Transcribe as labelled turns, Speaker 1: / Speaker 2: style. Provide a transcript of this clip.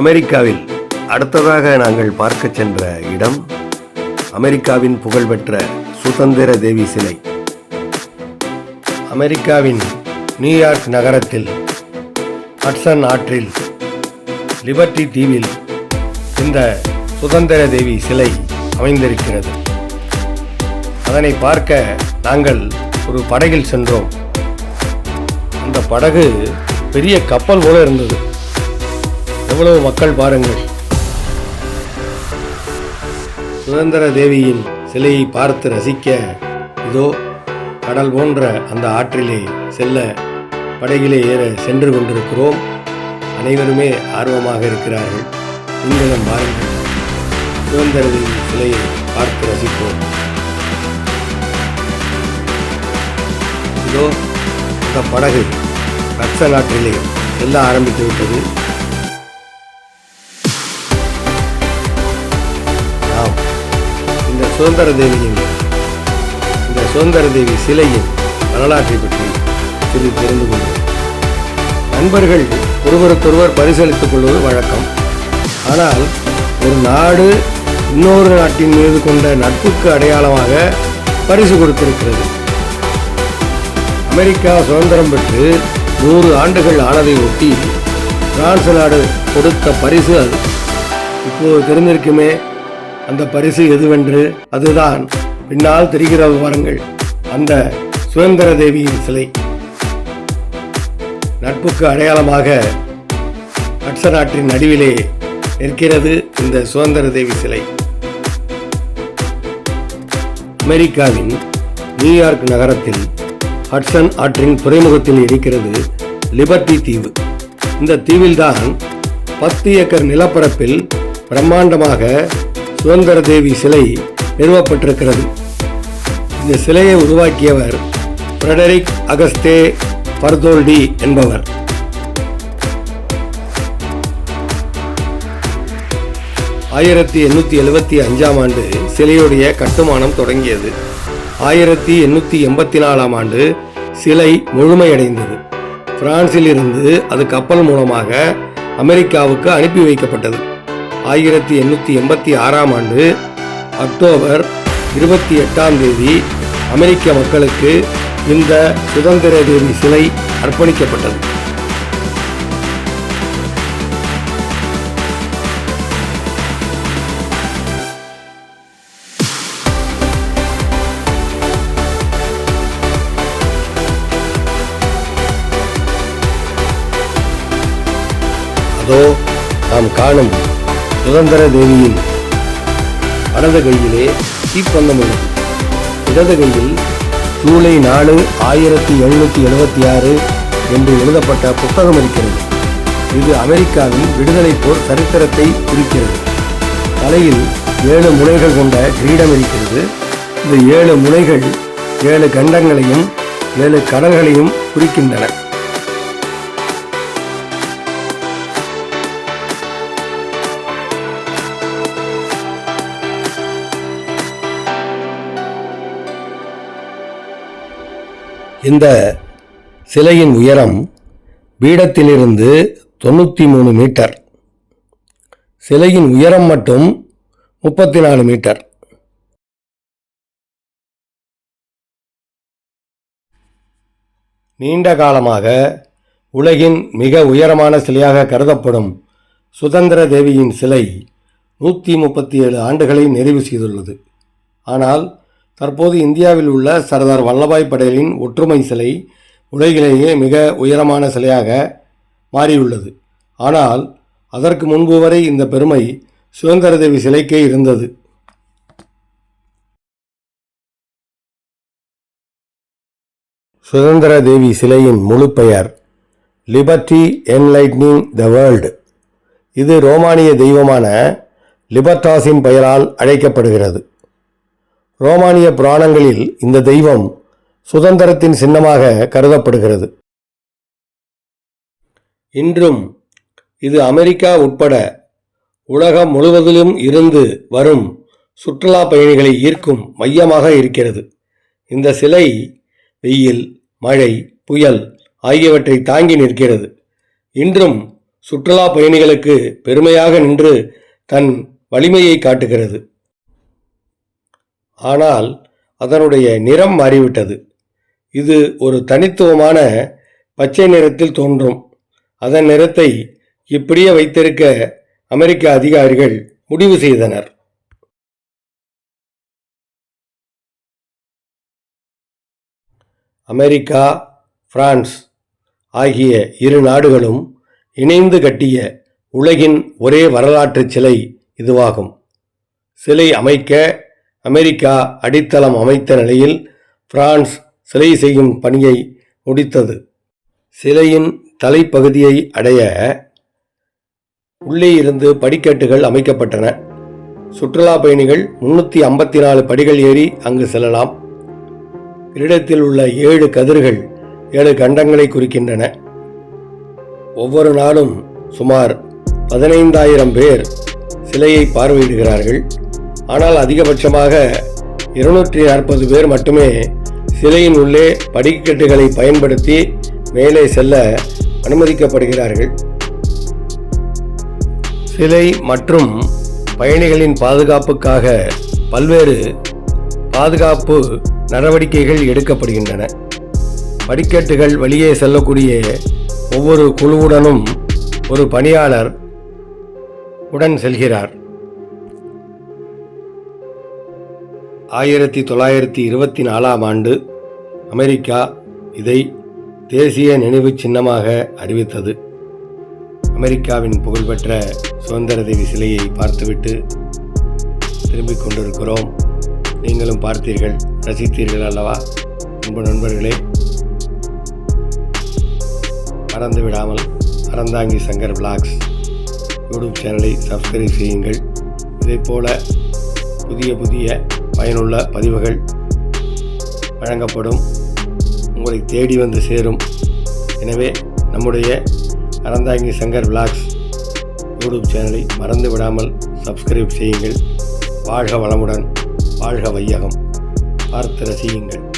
Speaker 1: அமெரிக்காவில் அடுத்ததாக நாங்கள் பார்க்க சென்ற இடம் அமெரிக்காவின் புகழ்பெற்ற சுதந்திர தேவி சிலை. அமெரிக்காவின் நியூயார்க் நகரத்தில் ஹட்சன் ஆற்றில் லிபர்ட்டி தீவில் இந்த சுதந்திர தேவி சிலை அமைந்திருக்கிறது. அதனை பார்க்க நாங்கள் ஒரு படகில் சென்றோம். அந்த படகு பெரிய கப்பல் போல இருந்தது. எவ்வளவு மக்கள் பாருங்கள். சுதந்திர தேவியின் சிலையை பார்த்து ரசிக்க இதோ கடல் போன்ற அந்த ஆற்றிலே செல்ல படகிலே ஏற சென்று கொண்டிருக்கிறோம். அனைவருமே ஆர்வமாக இருக்கிறார்கள். நீங்களும் பாருங்கள் சுதந்திர தேவி சிலையை பார்த்து ரசிப்போம். இதோ அந்த படகு ஹட்சன் ஆற்றிலே செல்ல ஆரம்பித்து விட்டது. சுதந்திர தேவியின் இந்த சுதந்திர தேவி சிலையின் வரலாற்றை பற்றி சிறு தெரிந்து கொண்டோம் நண்பர்கள் ஒருவருக்கொருவர் பரிசளித்துக் கொள்வது வழக்கம். ஆனால் ஒரு நாடு இன்னொரு நாட்டின் மீது கொண்ட நட்புக்கு அடையாளமாக பரிசு கொடுத்திருக்கிறது. அமெரிக்கா சுதந்திரம் பெற்று நூறு ஆண்டுகள் ஆனதை ஒட்டி பிரான்ஸ் நாடு கொடுத்த பரிசு அது. இப்போது தெரிந்திருக்குமே அந்த பரிசு எதுவென்று அதுதான். பின்னால் தெரிகிற விவரங்கள். அந்த சுதந்திர தேவியின் சிலை. நட்புக்கு அடையாளமாக ஹட்ச நாட்டின் நடுவிலே நிற்கிறது இந்த சுதந்திர தேவி சிலை. அமெரிக்காவின் நியூயார்க் நகரத்தில் ஹட்சன் ஆற்றின் துறைமுகத்தில் இருக்கிறது லிபர்டி தீவு. இந்த தீவில்தான் பத்து ஏக்கர் நிலப்பரப்பில் பிரம்மாண்டமாக சுதந்திர தேவி சிலை நிறுவப்பட்டிருக்கிறது. இந்த சிலையை உருவாக்கியவர் ஃப்ரெடரிக் அகஸ்தே பர்தோல்டி என்பவர். ஆயிரத்தி எண்ணூற்றி எழுபத்தி அஞ்சாம் ஆண்டு சிலையுடைய கட்டுமானம் தொடங்கியது. ஆயிரத்தி எண்ணூற்றி எண்பத்தி நாலாம் ஆண்டு சிலை முழுமையடைந்தது. பிரான்சிலிருந்து அது கப்பல் மூலமாக அமெரிக்காவுக்கு அனுப்பி வைக்கப்பட்டது. ஆயிரத்தி எண்ணூற்றி எண்பத்தி ஆறாம் ஆண்டு அக்டோபர் இருபத்தி எட்டாம் தேதி அமெரிக்க மக்களுக்கு இந்த சுதந்திர தேவி சிலை அர்ப்பணிக்கப்பட்டது. அதோ நாம் காணும் சுதந்திர தேவியின் வலது கையிலே தீப்பந்தம் உள்ளது இடது கையில் ஜூலை நாலு ஆயிரத்தி எழுநூற்றி எழுபத்தி ஆறு என்று எழுதப்பட்ட புத்தகம் இருக்கிறது. இது அமெரிக்காவின் விடுதலை போர் சரித்திரத்தை குறிக்கிறது. தலையில் ஏழு முனைகள் கொண்ட கிரீடம் இருக்கிறது. இந்த ஏழு முனைகள் ஏழு கண்டங்களையும் ஏழு கடல்களையும் குறிக்கின்றன. இந்த சிலையின் உயரம் பீடத்திலிருந்து தொண்ணூற்றி மூணு மீட்டர். சிலையின் உயரம் மட்டும் முப்பத்தி நாலு மீட்டர். நீண்ட காலமாக உலகின் மிக உயரமான சிலையாக கருதப்படும் சுதந்திர தேவியின் சிலை நூற்றி முப்பத்தி ஏழு ஆண்டுகளை நிறைவு செய்துள்ளது. ஆனால் தற்போது இந்தியாவில் உள்ள சர்தார் வல்லபாய் படேலின் ஒற்றுமை சிலை உலகிலேயே மிக உயரமான சிலையாக மாறியுள்ளது. ஆனால் அதற்கு முன்பு வரை இந்த பெருமை சுதந்திர தேவி சிலைக்கே இருந்தது. சுதந்திர தேவி சிலையின் முழு பெயர் லிபர்டி என்லைட்னிங் த வேர்ல்டு. இது ரோமானிய தெய்வமான லிபர்டாஸின் பெயரால் அழைக்கப்படுகிறது. ரோமானிய புராணங்களில் இந்த தெய்வம் சுதந்திரத்தின் சின்னமாக கருதப்படுகிறது. இன்றும் இது அமெரிக்கா உட்பட உலகம் முழுவதிலும் இருந்து வரும் சுற்றுலா பயணிகளை ஈர்க்கும் மையமாக இருக்கிறது. இந்த சிலை வெயில் மழை புயல் ஆகியவற்றை தாங்கி நிற்கிறது. இன்றும் சுற்றுலா பயணிகளுக்கு பெருமையாக நின்று தன் வலிமையை காட்டுகிறது. ஆனால் அதனுடைய நிறம் மாறிவிட்டது. இது ஒரு தனித்துவமான பச்சை நிறத்தில் தோன்றும். அதன் நிறத்தை இப்படியே வைத்திருக்க அமெரிக்க அதிகாரிகள் முடிவு செய்தனர். அமெரிக்கா பிரான்ஸ் ஆகிய இரு நாடுகளும் இணைந்து கட்டிய உலகின் ஒரே வரலாற்று சிலை இதுவாகும். சிலை அமைக்க அமெரிக்கா அடித்தளம் அமைத்த நிலையில் பிரான்ஸ் சிலை செய்யும் பணியை முடித்தது. சிலையின் தலைப்பகுதியை அடைய உள்ளே இருந்து படிக்கட்டுகள் அமைக்கப்பட்டன. சுற்றுலா பயணிகள் முன்னூற்றி ஐம்பத்தி நாலு படிகள் ஏறி அங்கு செல்லலாம். கிரீடத்தில் உள்ள ஏழு கதிர்கள் ஏழு கண்டங்களை குறிக்கின்றன. ஒவ்வொரு நாளும் சுமார் பதினைந்தாயிரம் பேர் சிலையை பார்வையிடுகிறார்கள். ஆனால் அதிகபட்சமாக இருநூற்றி நாற்பது பேர் மட்டுமே சிலையின் உள்ளே படிக்கட்டுகளை பயன்படுத்தி மேலே செல்ல அனுமதிக்கப்படுகிறார்கள். சிலை மற்றும் பயணிகளின் பாதுகாப்புக்காக பல்வேறு பாதுகாப்பு நடவடிக்கைகள் எடுக்கப்படுகின்றன. படிக்கட்டுகள் வெளியே செல்லக்கூடிய ஒவ்வொரு குழுவுடனும் ஒரு பணியாளர் உடன் செல்கிறார். ஆயிரத்தி தொள்ளாயிரத்தி இருபத்தி நாலாம் ஆண்டு அமெரிக்கா இதை தேசிய நினைவுச் சின்னமாக அறிவித்தது. அமெரிக்காவின் புகழ்பெற்ற சுதந்திர தேவி சிலையை பார்த்துவிட்டு திரும்பிக் கொண்டிருக்கிறோம். நீங்களும் பார்த்தீர்கள் ரசித்தீர்கள் அல்லவா? அன்பு நண்பர்களே மறந்து விடாமல் அறந்தாங்கி சங்கர் பிளாக்ஸ் யூடியூப் சேனலை சப்ஸ்கிரைப் செய்யுங்கள். இதே போல புதிய புதிய பயனுள்ள பதிவுகள் வழங்கப்படும். உங்களை தேடி வந்து சேரும். எனவே நம்முடைய அறந்தாங்கி சங்கர் விளாக்ஸ் யூடியூப் சேனலை மறந்து விடாமல் சப்ஸ்கிரைப் செய்யுங்கள். வாழ்க வளமுடன் வாழ்க வையகம். பார்த்து ரசியுங்கள்.